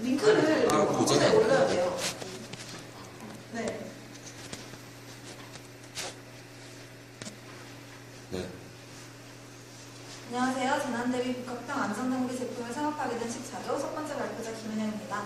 링크를 아, 고지에 고지에. 올려야 돼요. 네. 네. 안녕하세요. 재난대비 복합형 안전장비 제품을 창업하게 된 14조 첫 번째 발표자 김은영입니다.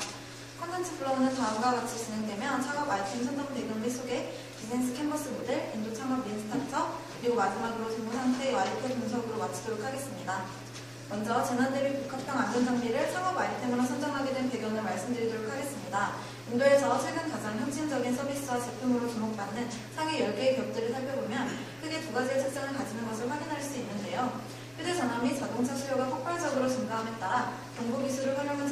컨텐츠 플로우는 다음과 같이 진행되면 창업 아이템 선정 및 소개, 비즈니스 캔버스 모델, 인도 창업 린 스타터, 그리고 마지막으로 재무 상태의 와이프 분석으로 마치도록 하겠습니다. 먼저 재난대비 복합형 안전장비를 창업 아이템으로 선정하게 된 배경을 말씀드리도록 하겠습니다. 인도에서 최근 가장 혁신적인 서비스와 제품으로 주목받는 상위 10개의 기업들을 살펴보면 크게 두 가지의 특성을 가지는 것을 확인할 수 있는데요. 휴대전화 및 자동차 수요가 폭발적으로 증가함에 따라 정보기술을 활용한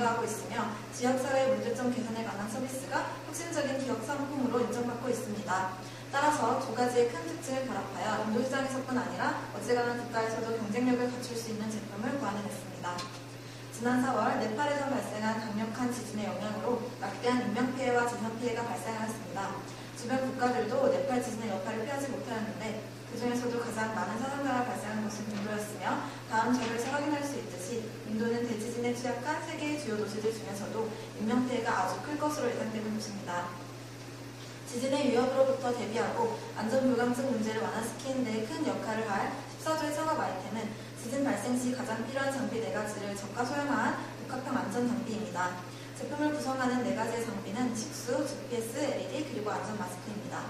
증가하고 있으며 지역사회의 문제점 개선에 관한 서비스가 혁신적인 기업 상품으로 인정받고 있습니다. 따라서 두 가지의 큰 특징을 결합하여 인도 시장에서뿐 아니라 어지간한 국가에서도 경쟁력을 갖출 수 있는 제품을 고안해냈습니다. 지난 4월 네팔에서 발생한 강력한 지진의 영향으로 막대한 인명피해와 재산피해가 발생하였습니다. 주변 국가들도 네팔 지진의 여파를 피하지 못하였는데 그 중에서도 가장 많은 사상자가 발생한 것은 인도였으며 다음 자료에서 확인할 수 있듯이 인도는 대지진에 취약한 세계의 주요 도시들 중에서도 인명피해가 아주 클 것으로 예상되는 곳입니다. 지진의 위협으로부터 대비하고 안전불감증 문제를 완화시키는 데 큰 역할을 할 14조의 창업 아이템은 지진 발생 시 가장 필요한 장비 4가지를 저가 소형화한 복합형 안전 장비입니다. 제품을 구성하는 4가지의 장비는 식수, GPS, LED, 그리고 안전 마스크입니다.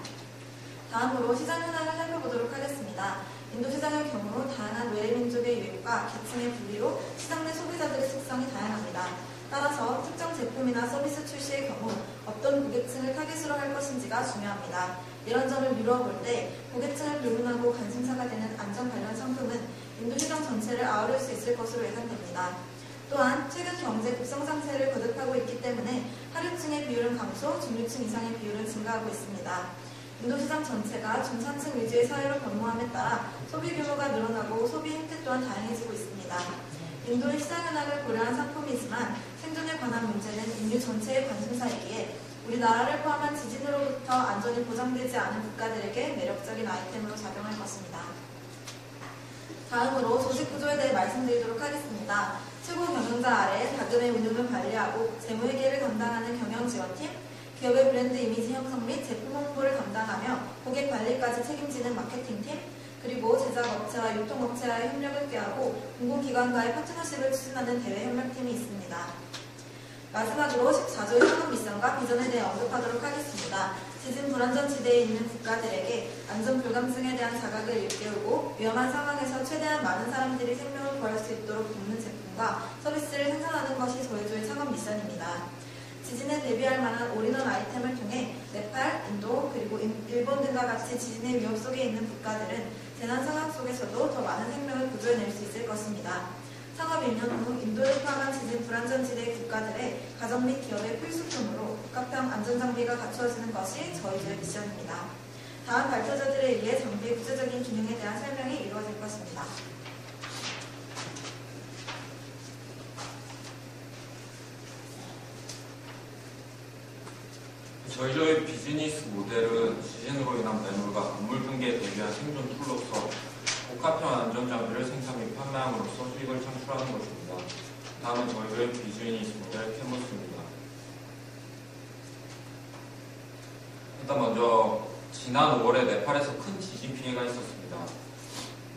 다음으로 시장 현황을 살펴보도록 하겠습니다. 인도 시장의 경우 다양한 외래민족의 유입과 계층의 분리로 시장 내 소비자들의 특성이 다양합니다. 따라서 특정 제품이나 서비스 출시의 경우 어떤 고객층을 타깃으로 할 것인지가 중요합니다. 이런 점을 미루어 볼때 고객층을 불문하고 관심사가 되는 안전 관련 상품은 인도 시장 전체를 아우를 수 있을 것으로 예상됩니다. 또한 최근 경제 급성 상태를 거듭하고 있기 때문에 하류층의 비율은 감소, 중류층 이상의 비율은 증가하고 있습니다. 인도 시장 전체가 중산층 위주의 사회로 변모함에 따라 소비 규모가 늘어나고 소비 행태 또한 다양해지고 있습니다. 인도의 시장 현황을 고려한 상품이지만 생존에 관한 문제는 인류 전체의 관심사이기에 우리나라를 포함한 지진으로부터 안전이 보장되지 않은 국가들에게 매력적인 아이템으로 작용할 것입니다. 다음으로 조직 구조에 대해 말씀드리도록 하겠습니다. 최고 경영자 아래 자금의 운용을 관리하고 재무회계를 담당하는 경영지원팀, 기업의 브랜드 이미지 형성 및 제품 홍보를 담당하며 고객 관리까지 책임지는 마케팅팀, 그리고 제작업체와 유통업체와의 협력을 꾀하고 공공기관과의 파트너십을 추진하는 대외 협력팀이 있습니다. 마지막으로 14조의 상업 미션과 비전에 대해 언급하도록 하겠습니다. 지진 불안전 지대에 있는 국가들에게 안전 불감증에 대한 자각을 일깨우고 위험한 상황에서 최대한 많은 사람들이 생명을 구할 수 있도록 돕는 제품과 서비스를 생산하는 것이 저희 조의 창업 미션입니다. 지진에 대비할 만한 올인원 아이템을 통해 네팔, 인도, 그리고 인- 일본 등과 같이 지진의 위협 속에 있는 국가들은 재난 상황 속에서도 더 많은 생명을 구조해낼 수 있을 것입니다. 창업 1년 후 인도를 포함한 지진 불안전 지대 국가들의 가정 및 기업의 필수품으로 복합형 안전장비가 갖추어지는 것이 저희들의 미션입니다. 다음 발표자들에 의해 장비의 구체적인 기능에 대한 설명이 이루어질 것입니다. 저희 조의 비즈니스 모델은 지진으로 인한 매물과 건물 붕괴에 대비한 생존 툴로서 복합형 안전장비를 생산 및 판매함으로써 수익을 창출하는 것입니다. 다음은 저희 조의 비즈니스 모델 캐머스입니다. 일단 먼저 지난 5월에 네팔에서 큰 지진 피해가 있었습니다.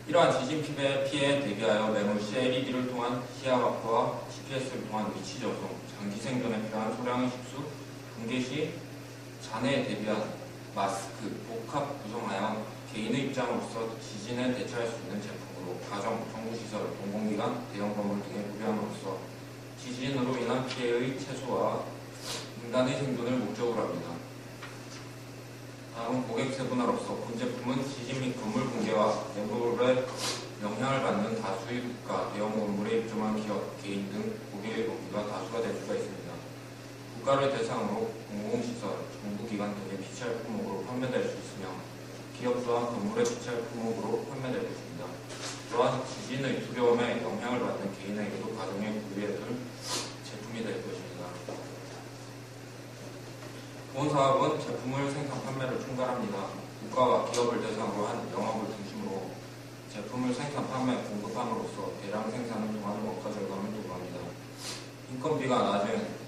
이러한 지진 피해, 피해에 대비하여 매물 시 LED를 통한 시야 마크와 GPS를 통한 위치 저송, 장기 생존에 필요한 소량의 식수, 붕괴 시 잔해에 대비한 마스크, 복합 구성하여 개인의 입장으로서 지진에 대처할 수 있는 제품으로 가정, 정부시설, 공공기관, 대형 건물 등에 구비함으로써 지진으로 인한 피해의 최소화, 인간의 생존을 목적으로 합니다. 다음 고객 세분화로서 본 제품은 지진 및 건물 붕괴와 내부에 영향을 받는 다수의 국가, 대형 건물에 입점한 기업, 개인 등 고객의 범위가 다수가 될 수가 있습니다. 국가를 대상으로 공공시설, 정부기관 등의 PCR 품목으로 판매될 수 있으며 기업 또한 건물의 PCR 품목으로 판매될 것입니다. 또한 지진의 두려움에 영향을 받는 개인에게도 가정에 구비해둘 제품이 될 것입니다. 본 사업은 제품을 생산 판매를 총괄합니다. 국가와 기업을 대상으로 한 영업을 중심으로 제품을 생산 판매 공급함으로써 대량 생산을 통한 원가 절감을 도모합니다. 인건비가 낮은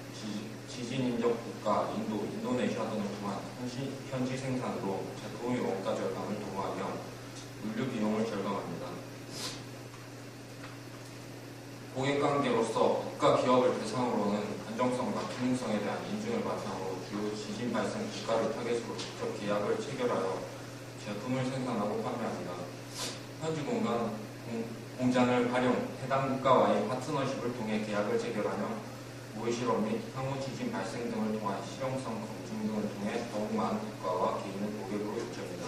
지- 지진 인접 국가 인도, 인도네시아 등을 통한 현지, 현지 생산으로 제품의 원가 절감을 도모하며 물류 비용을 절감합니다. 고객 관계로서 국가 기업을 대상으로는 안정성과 기능성에 대한 인증을 바탕으로 주요 지진 발생 국가를 타겟으로 직접 계약을 체결하여 제품을 생산하고 판매합니다. 현지 공간, 공, 공장을 활용 해당 국가와의 파트너십을 통해 계약을 체결하며 모의 실험 및 향후 지진 발생 등을 통한 실용성 검증 등을 통해 더욱 많은 국가와 개인을 고객으로 유치합니다.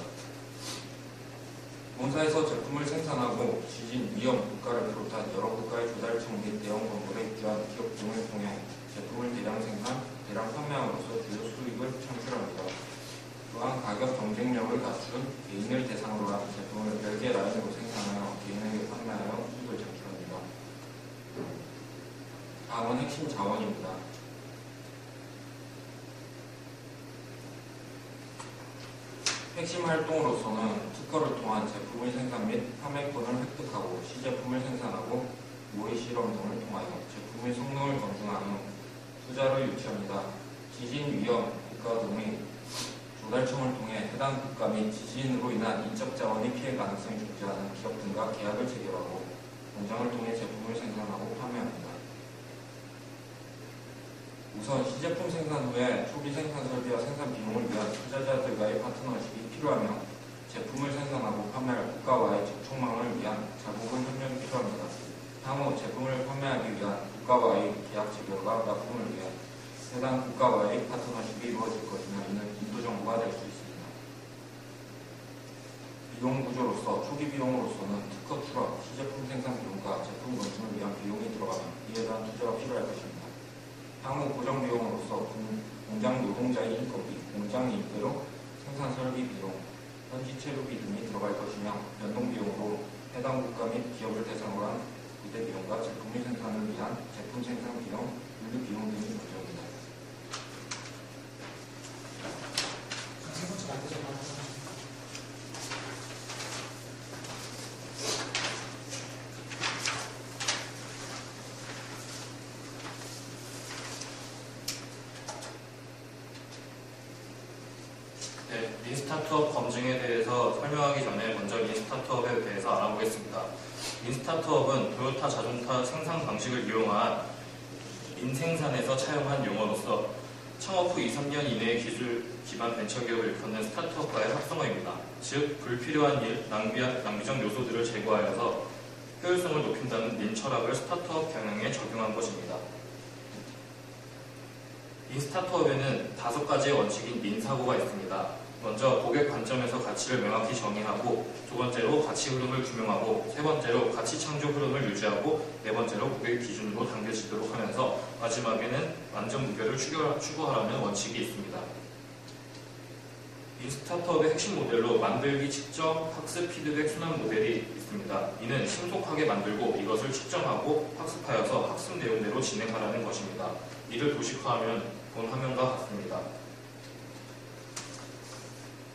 본사에서 제품을 생산하고 지진 위험 국가를 비롯한 여러 국가의 조달청 및 대형 건물에 입주한 기업 등을 통해 제품을 대량 생산, 대량 판매함으로써 주요 수익을 창출합니다. 또한 가격 경쟁력을 갖춘 개인을 대상으로 한 제품을 별개 라인으로 생산하여 개인에게 판매하여 수익을 창출합니다. 다음은 핵심 자원입니다. 핵심 활동으로서는 특허를 통한 제품의 생산 및 판매권을 획득하고 시제품을 생산하고 모의 실험 등을 통하여 제품의 성능을 검증한 후 투자를 유치합니다. 지진 위험 국가 등의 조달청을 통해 해당 국가 및 지진으로 인한 인적 자원의 피해 가능성이 존재하는 기업 등과 계약을 체결하고 공장을 통해 제품을 생산하고 판매합니다. 우선 시제품 생산 후에 초기 생산 설비와 생산 비용을 위한 투자자들과의 파트너십이 필요하며 제품을 생산하고 판매할 국가와의 접촉망을 위한 자국은 협력이 필요합니다. 향후 제품을 판매하기 위한 국가와의 계약 체결과 납품을 위해 해당 국가와의 파트너십이 이루어질 것이며 이는 인도 정부가 될 수 있습니다. 비용 구조로서 초기 비용으로서는 특허 출원, 시제품 생산 비용과 제품 건축을 위한 비용이 들어가며 이에 대한 투자가 필요할 것입니다. 향후 고정 비용으로서 공- 공장 노동자의 인건비, 공장 임대료, 생산 설비 비용, 현지 체류비 등이 들어갈 것이며 연동 비용으로 해당 국가 및 기업을 대상으로 한 부대 비용과 제품의 생산을 위한 제품 생산 비용, 물류 비용 등이 존재합니다. 세 번째 말고서 말하는 네, 민스타트업 검증에 대해서 설명하기 전에 먼저 민스타트업에 대해서 알아보겠습니다. 민스타트업은 토요타 자동차 생산 방식을 이용한 민생산에서 차용한 용어로서 창업 후 2, 3년 이내에 기술 기반 벤처기업을 일컫는 스타트업과의 합성어입니다. 즉, 불필요한 일, 낭비, 낭비적 요소들을 제거하여서 효율성을 높인다는 민 철학을 스타트업 경영에 적용한 것입니다. 이 스타트업에는 다섯 가지의 원칙인 민사고가 있습니다. 먼저 고객 관점에서 가치를 명확히 정의하고 두 번째로 가치 흐름을 규명하고 세 번째로 가치 창조 흐름을 유지하고 네 번째로 고객 기준으로 당겨지도록 하면서 마지막에는 완전 무결을 추구- 추구하라는 원칙이 있습니다. 이 스타트업의 핵심 모델로 만들기 측정 학습 피드백 순환 모델이 있습니다. 이는 신속하게 만들고 이것을 측정하고 학습하여서 학습 내용대로 진행하라는 것입니다. 이를 도식화하면 본 화면과 같습니다.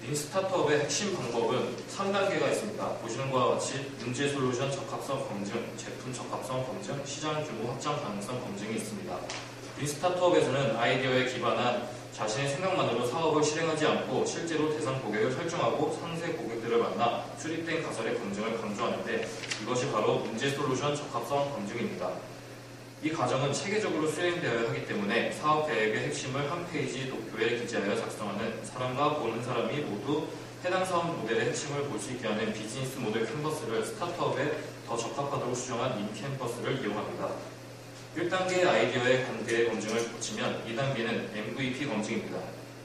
린 스타트업의 핵심 방법은 3단계가 있습니다. 보시는 것과 같이 문제 솔루션 적합성 검증, 제품 적합성 검증, 시장 규모 확장 가능성 검증이 있습니다. 린 스타트업에서는 아이디어에 기반한 자신의 생각만으로 사업을 실행하지 않고 실제로 대상 고객을 설정하고 상세 고객들을 만나 수립된 가설의 검증을 강조하는데 이것이 바로 문제 솔루션 적합성 검증입니다. 이 과정은 체계적으로 수행되어야 하기 때문에 사업 계획의 핵심을 한 페이지 도표에 기재하여 작성하는 사람과 보는 사람이 모두 해당 사업 모델의 핵심을 볼 수 있게 하는 비즈니스 모델 캔버스를 스타트업에 더 적합하도록 수정한 인캔버스를 이용합니다. 1단계 아이디어의 관계 검증을 거치면 2단계는 MVP 검증입니다.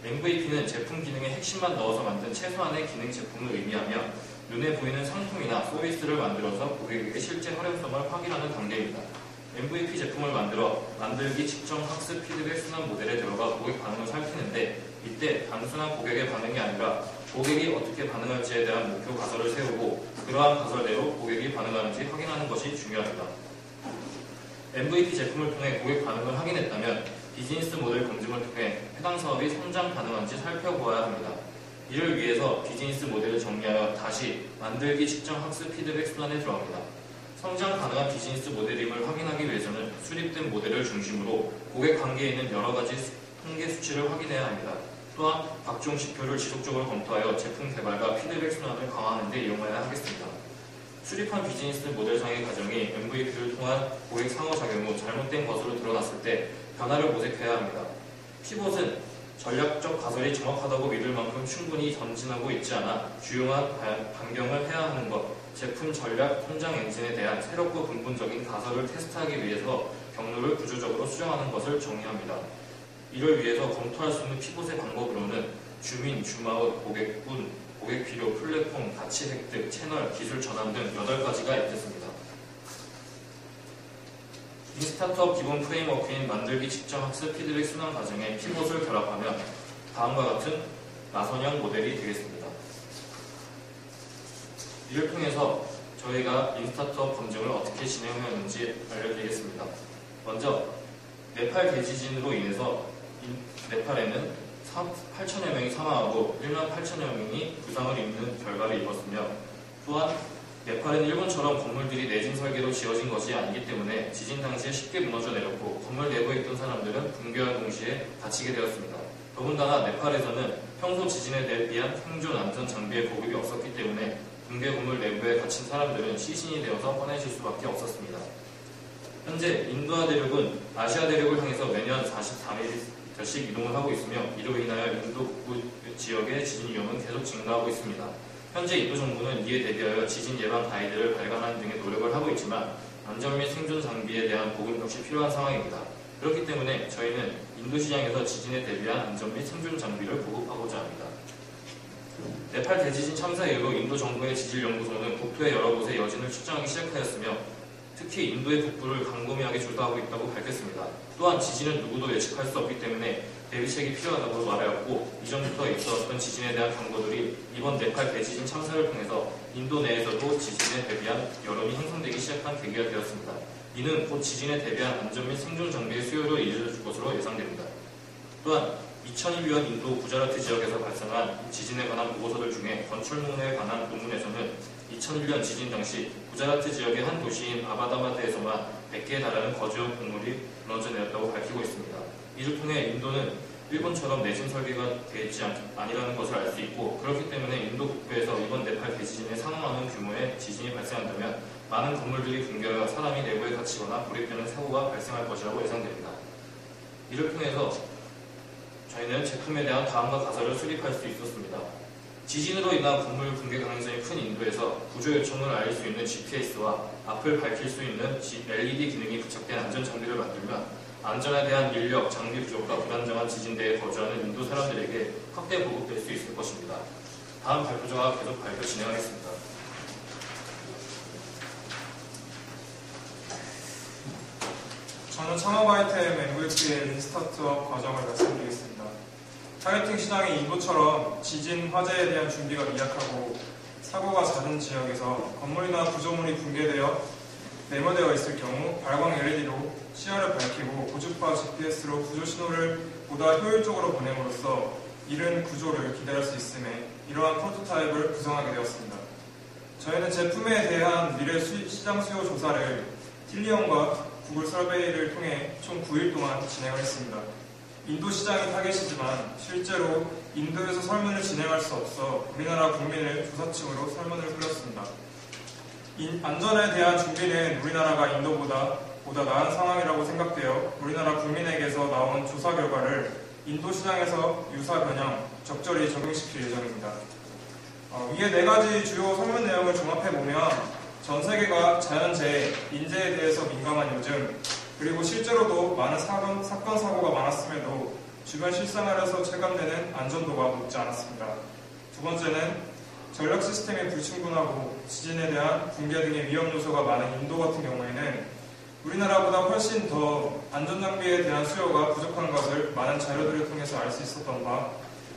MVP는 제품 기능의 핵심만 넣어서 만든 최소한의 기능 제품을 의미하며 눈에 보이는 상품이나 서비스를 만들어서 고객에게 실제 활용성을 확인하는 단계입니다. MVP 제품을 만들어 만들기 측정 학습 피드백 순환 모델에 들어가 고객 반응을 살피는데 이때 단순한 고객의 반응이 아니라 고객이 어떻게 반응할지에 대한 목표 가설을 세우고 그러한 가설대로 고객이 반응하는지 확인하는 것이 중요합니다. MVP 제품을 통해 고객 반응을 확인했다면 비즈니스 모델 검증을 통해 해당 사업이 성장 가능한지 살펴보아야 합니다. 이를 위해서 비즈니스 모델을 정리하여 다시 만들기 측정 학습 피드백 순환에 들어갑니다. 성장 가능한 비즈니스 모델임을 확인하기 위해서는 수립된 모델을 중심으로 고객 관계에 있는 여러 가지 수- 통계 수치를 확인해야 합니다. 또한 각종 지표를 지속적으로 검토하여 제품 개발과 피드백 순환을 강화하는 데 이용해야 하겠습니다. 수립한 비즈니스 모델상의 과정이 MVP를 통한 고객 상호작용 후 잘못된 것으로 드러났을 때 변화를 모색해야 합니다. 피봇은 전략적 가설이 정확하다고 믿을 만큼 충분히 전진하고 있지 않아 주요한 바- 변경을 해야 하는 것, 제품 전략 통장 엔진에 대한 새롭고 근본적인 가설을 테스트하기 위해서 경로를 구조적으로 수정하는 것을 정의합니다. 이를 위해서 검토할 수 있는 피봇의 방법으로는 주민, 주마을, 고객분, 고객 필요, 플랫폼, 가치 획득, 채널, 기술 전환 등 8가지가 있겠습니다. 이 스타트업 기본 프레임워크인 만들기 직접 학습 피드백 순환 과정에 피봇을 결합하면 다음과 같은 나선형 모델이 되겠습니다. 이를 통해서 저희가 인스타트업 검증을 어떻게 진행하였는지 알려드리겠습니다. 먼저 네팔 대지진으로 인해서 인- 네팔에는 8천여 명이 사망하고 1만 8천여 명이 부상을 입는 결과를 입었으며 또한 네팔은 일본처럼 건물들이 내진 설계로 지어진 것이 아니기 때문에 지진 당시에 쉽게 무너져 내렸고 건물 내부에 있던 사람들은 붕괴와 동시에 다치게 되었습니다. 더군다나 네팔에서는 평소 지진에 대한 생존 안전 장비의 보급이 없었기 때문에 붕괴 건물 내부에 갇힌 사람들은 시신이 되어서 꺼내질 수밖에 없었습니다. 현재 인도아 대륙은 아시아 대륙을 향해서 매년 44m씩 이동을 하고 있으며 이로 인하여 인도 북부 지역의 지진 위험은 계속 증가하고 있습니다. 현재 인도 정부는 이에 대비하여 지진 예방 가이드를 발간하는 등의 노력을 하고 있지만 안전 및 생존 장비에 대한 보급 역시 필요한 상황입니다. 그렇기 때문에 저희는 인도 시장에서 지진에 대비한 안전 및 생존 장비를 보급하고자 합니다. 네팔 대지진 참사 이후로 인도 정부의 지질연구소는 국토의 여러 곳에 여진을 측정하기 시작하였으며 특히 인도의 북부를 광범위하게 조사하고 있다고 밝혔습니다. 또한 지진은 누구도 예측할 수 없기 때문에 대비책이 필요하다고 말하였고 이전부터 있었던 지진에 대한 경고들이 이번 네팔 대지진 참사를 통해서 인도 내에서도 지진에 대비한 여론이 형성되기 시작한 계기가 되었습니다. 이는 곧 지진에 대비한 안전 및 생존 장비의 수요를 이뤄줄 것으로 예상됩니다. 또한 2002년 인도 구자라트 지역에서 발생한 지진에 관한 보고서들 중에 건축문에 관한 논문에서는 2001년 지진 당시 구자라트 지역의 한 도시인 아바다바드에서만 100개에 달하는 거주용 건물이 무너져 내렸다고 밝히고 있습니다. 이를 통해 인도는 일본처럼 내진 설계가 되지 않, 아니라는 것을 알 수 있고 그렇기 때문에 인도 북부에서 이번 네팔 대지진에 상응하는 규모의 지진이 발생한다면 많은 건물들이 붕괴하여 사람이 내부에 갇히거나 고립되는 사고가 발생할 것이라고 예상됩니다. 이를 통해서 저희는 제품에 대한 다음과 가설을 수립할 수 있었습니다. 지진으로 인한 건물 붕괴 가능성이 큰 인도에서 구조 요청을 알릴 수 있는 GPS와 앞을 밝힐 수 있는 LED 기능이 부착된 안전 장비를 만들면 안전에 대한 인력, 장비 부족과 불안정한 지진대에 거주하는 인도 사람들에게 확대 보급될 수 있을 것입니다. 다음 발표자가 계속 발표 진행하겠습니다. 저는 창업 아이템 MVP의 리스타트업 과정을 말씀드리겠습니다. 타겟팅 시장이 인도처럼 지진, 화재에 대한 준비가 미약하고 사고가 잦은 지역에서 건물이나 구조물이 붕괴되어 내모되어 있을 경우 발광 LED로 시야를 밝히고 고주파 GPS로 구조 신호를 보다 효율적으로 보냄으로써 이른 구조를 기대할 수 있음에 이러한 프로토타입을 구성하게 되었습니다. 저희는 제품에 대한 미래 수- 시장 수요 조사를 틸리언과 구글 설베이를 통해 총 9일 동안 진행을 했습니다. 인도 시장이 타겟이지만 실제로 인도에서 설문을 진행할 수 없어 우리나라 국민을 조사층으로 설문을 흘렸습니다. 인- 안전에 대한 준비는 우리나라가 인도보다 보다 나은 상황이라고 생각되어 우리나라 국민에게서 나온 조사 결과를 인도 시장에서 유사 변형 적절히 적용시킬 예정입니다. 어, 위에 네 가지 주요 설문 내용을 종합해 보면 전 세계가 자연재해, 인재에 대해서 민감한 요즘, 그리고 실제로도 많은 사건, 사건 사고가 많았음에도 주변 실생활에서 체감되는 안전도가 높지 않았습니다. 두 번째는 전력 시스템이 불충분하고 지진에 대한 붕괴 등의 위험 요소가 많은 인도 같은 경우에는 우리나라보다 훨씬 더 안전장비에 대한 수요가 부족한 것을 많은 자료들을 통해서 알 수 있었던 바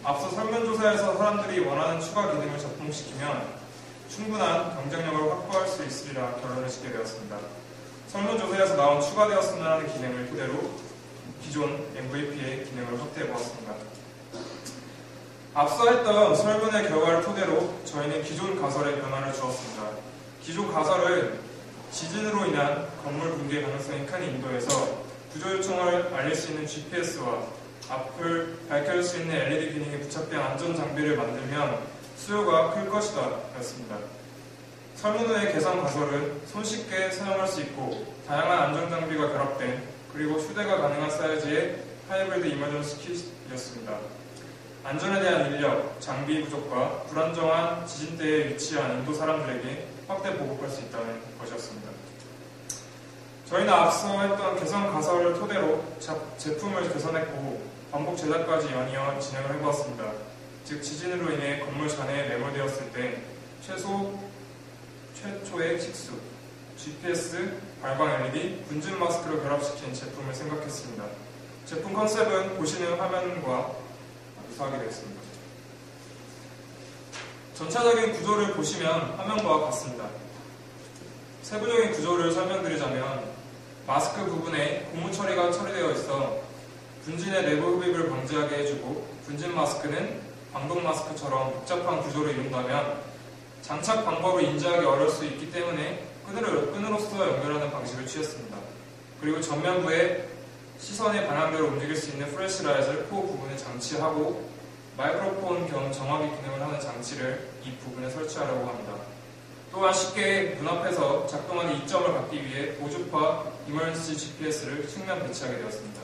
앞서 설문조사에서 사람들이 원하는 추가 기능을 접목시키면 충분한 경쟁력을 확보할 수 있으리라 결론을 짓게 되었습니다. 설문조사에서 나온 추가되었으면 하는 기능을 토대로 기존 MVP의 기능을 확대해 보았습니다. 앞서 했던 설문의 결과를 토대로 저희는 기존 가설에 변화를 주었습니다. 기존 가설은 지진으로 인한 건물 붕괴 가능성이 큰 인도에서 구조 요청을 알릴 수 있는 GPS와 앞을 밝혀줄 수 있는 LED 기능이 부착된 안전 장비를 만들면 수요가 클 것이다 였습니다. 설문 후의 개선 가설은 손쉽게 사용할 수 있고 다양한 안전 장비가 결합된 그리고 휴대가 가능한 사이즈의 하이브리드 이머전시 킷이었습니다. 안전에 대한 인력, 장비 부족과 불안정한 지진대에 위치한 인도 사람들에게 확대 보급할 수 있다는 것이었습니다. 저희는 앞서 했던 개선 가설을 토대로 자- 제품을 개선했고 반복 제작까지 연이어 진행을 해보았습니다. 즉 지진으로 인해 건물 잔해에 매몰되었을 때 최소 최초의 식수, GPS, 발광 LED, 분진 마스크를 결합시킨 제품을 생각했습니다. 제품 컨셉은 보시는 화면과 유사하게 되었습니다. 전체적인 구조를 보시면 화면과 같습니다. 세부적인 구조를 설명드리자면 마스크 부분에 고무 처리가 처리되어 있어 분진의 내부 흡입을 방지하게 해주고 분진 마스크는 방독 마스크처럼 복잡한 구조를 이룬다면 장착 방법을 인지하기 어려울 수 있기 때문에 끈으로, 끈으로써 연결하는 방식을 취했습니다. 그리고 전면부에 시선의 방향대로 움직일 수 있는 플래시라이트를 코어 부분에 장치하고 마이크로폰 겸 정화기 기능을 하는 장치를 이 부분에 설치하려고 합니다. 또한 쉽게 눈앞에서 작동하는 이점을 갖기 위해 고주파 이머전시 GPS를 측면 배치하게 되었습니다.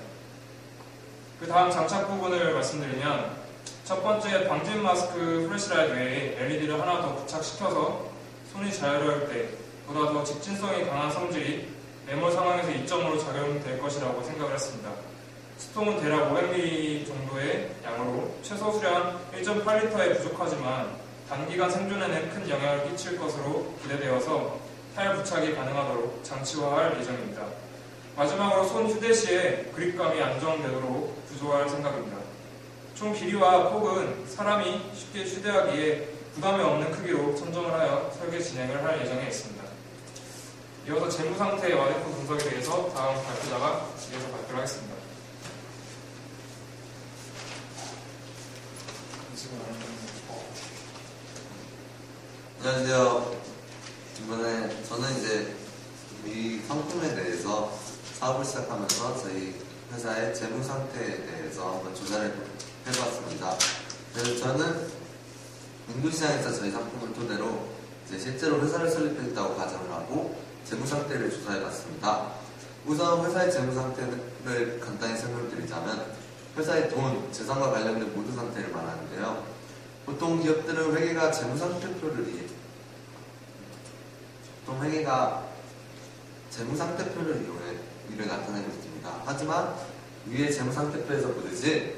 그 다음 장착 부분을 말씀드리면 첫 번째 방진 마스크 플래시라이트 외에 LED를 하나 더 부착시켜서 손이 자유로울 때 보다 더 직진성이 강한 성질이 매몰 상황에서 이점으로 작용될 것이라고 생각을 했습니다. 수통은 대략 500ml 정도의 양으로 최소 수량 1.8리터에 부족하지만 단기간 생존에는 큰 영향을 끼칠 것으로 기대되어서 타일 부착이 가능하도록 장치화할 예정입니다. 마지막으로 손 휴대 시에 그립감이 안정되도록 구조할 생각입니다. 총 길이와 폭은 사람이 쉽게 휴대하기에 부담이 없는 크기로 선정을 하여 설계 진행을 할 예정에 있습니다. 이어서 재무 상태의 와이프 분석에 대해서 다음 발표자가 이어서 발표를 하겠습니다. 안녕하세요. 이번에 저는 이제 이 상품에 대해서 사업을 시작하면서 저희 회사의 재무 상태에 대해서 한번 조사를 해 봤습니다. 그래서 저는 인도 시장에서 저희 상품을 토대로 이제 실제로 회사를 설립했다고 가정을 하고 재무 상태를 조사해봤습니다. 우선 회사의 재무 상태를 간단히 설명드리자면 회사의 돈, 재산과 관련된 모든 상태를 말하는데요. 보통 기업들은 회계가 재무 상태표를 이해, 보통 회계가 재무 상태표를 이용해 이를 나타내고 있습니다. 하지만 위의 재무 상태표에서 보듯이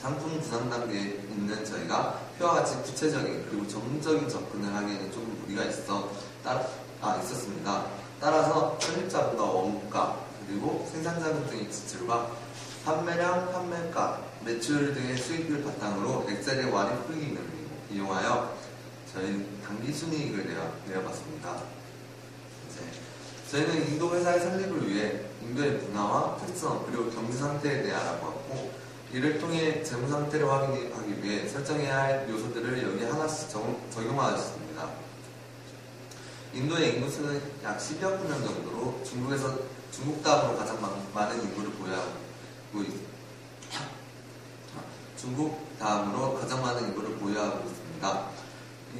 상품 구상 단계에 있는 저희가 표와 같이 구체적인 그리고 전문적인 접근을 하기에는 조금 무리가 있어 따, 아, 있었습니다. 따라서 설립자분과 원가 그리고 생산자분 등의 지출과 판매량, 판매가, 매출 등의 수익을 바탕으로 엑셀의 완입 풀기 기능을 이용하여 저희 단기 순이익을 내어, 내어봤습니다. 이제 저희는 인도 회사의 설립을 위해 인도의 문화와 특성 그리고 경제 상태에 대해 알아보았고 이를 통해 재무 상태를 확인하기 위해 설정해야 할 요소들을 여기 하나씩 적, 적용하였습니다. 인도의 인구 수는 약 10여 명 정도로 중국에서 중국 다음으로 가장 많, 많은 인구를 보유하고 있- 중국 다음으로 가장 많은 인구를 보유하고 있습니다.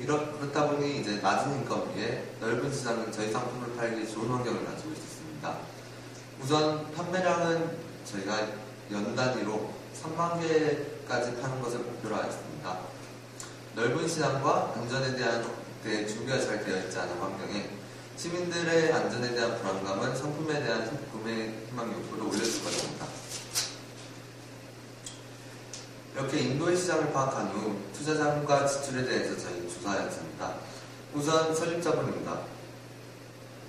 이렇, 그렇다 보니 이제 낮은 인건비에 넓은 시장은 저희 상품을 팔기 좋은 환경을 가지고 있었습니다. 우선 판매량은 저희가 연 단위로 3만 개까지 파는 것을 목표로 하였습니다. 넓은 시장과 안전에 대한 대해 준비가 잘 되어 있지 않은 환경에 시민들의 안전에 대한 불안감은 상품에 대한 구매 희망 욕구를 올려줄 것입니다. 이렇게 인도의 시장을 파악한 후 투자 자금과 지출에 대해서 저희 조사하였습니다. 우선 설립자분입니다.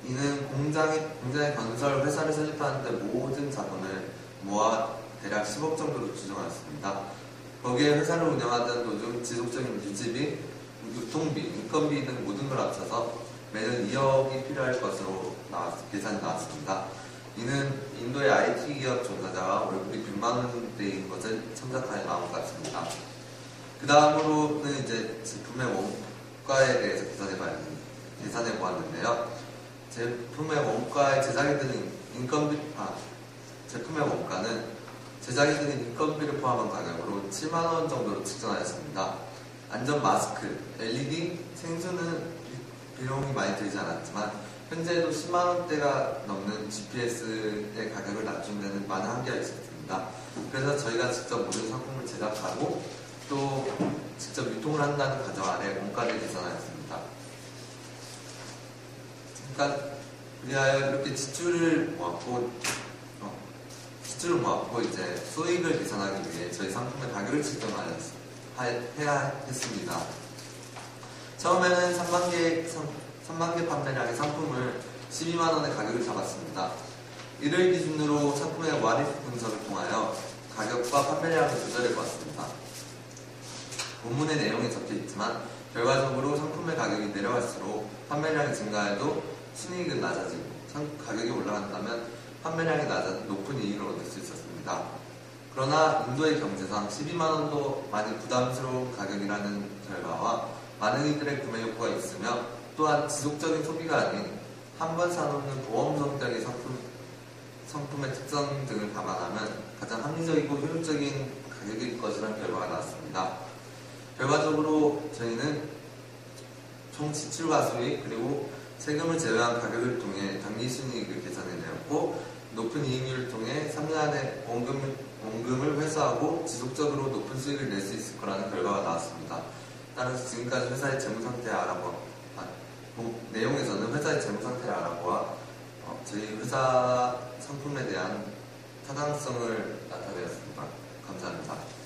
이는 공장의, 공장의 건설 회사를 설립하는데 모든 자본을 모아 대략 10억 정도로 추정하였습니다. 거기에 회사를 운영하던 도중 지속적인 유지비, 유통비, 인건비 등 모든 걸 합쳐서 매년 2억이 필요할 것으로 나왔, 계산이 나왔습니다. 이는 인도의 IT 기업 종사자가 월급이 100만 원대인 것을 참작하여 나온 것 같습니다. 그 다음으로는 이제 제품의 원가에 대해서 계산해 계산해 보았는데요. 제품의 원가의 제작이 드는 인건비, 아, 제품의 원가는 제작이 드는 인건비를 포함한 가격으로 7만원 정도로 측정하였습니다. 안전 마스크, LED, 생수는 비용이 많이 들지 않았지만 현재도 10만원대가 넘는 GPS의 가격을 낮춘 데는 많은 한계가 있었습니다. 그래서 저희가 직접 모든 상품을 제작하고 또 직접 유통을 한다는 가정 아래 원가를 계산하였습니다. 그러니까 위하여 이렇게 지출을 모았고 어, 지출을 모았고 이제 수익을 계산하기 위해 저희 상품의 가격을 측정하여 해야 했습니다. 처음에는 3만 개 3 만 개 판매량의 상품을 12만 원의 가격을 잡았습니다. 이를 기준으로 상품의 완입 분석을 통하여 가격과 판매량을 조절해 보았습니다. 본문의 내용에 적혀 있지만 결과적으로 상품의 가격이 내려갈수록 판매량이 증가해도 순이익은 낮아지고 상- 가격이 올라간다면 판매량이 낮아 높은 이익을 얻을 수 있었습니다. 그러나 인도의 경제상 12만 원도 많이 부담스러운 가격이라는 결과와 많은 이들의 구매 욕구가 있으며 또한 지속적인 소비가 아닌 한 번 사놓는 보험 성격의 상품, 상품의 특성 등을 감안하면 가장 합리적이고 효율적인 가격일 것이라는 결과가 나왔습니다. 결과적으로 저희는 총 지출과 수익 그리고 세금을 제외한 가격을 통해 당리순이익을 계산해내었고 높은 이익률을 통해 3년 안에 원금을, 원금을 회수하고 지속적으로 높은 수익을 낼 수 있을 거라는 결과가 나왔습니다. 따라서 지금까지 회사의 재무 상태를 알아보 아, 본- 내용에서는 회사의 재무 상태를 알아보아 어, 저희 회사 상품에 대한 타당성을 나타내었습니다. 감사합니다.